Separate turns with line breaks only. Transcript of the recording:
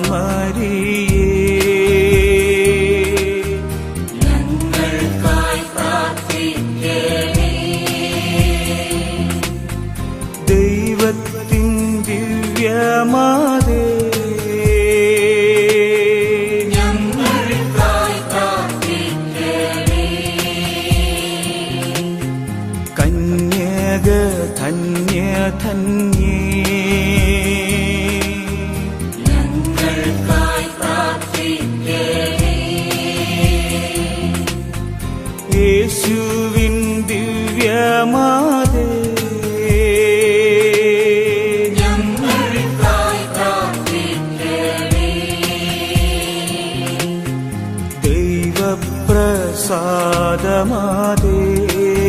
പരിശുദ്ധയാമരിയേ
ഞങ്ങൾക്കായി പ്രാർത്ഥിക്കണേ
ദൈവത്തിൻ ദിവ്യമാതേ.
ഞങ്ങൾക്കായി പ്രാർത്ഥിക്കണേ
കന്യക ധന്യ ധന്യേ യേശുവിൻ ദിവ്യമാതേ. ദൈവപ്രസാദമാതേ.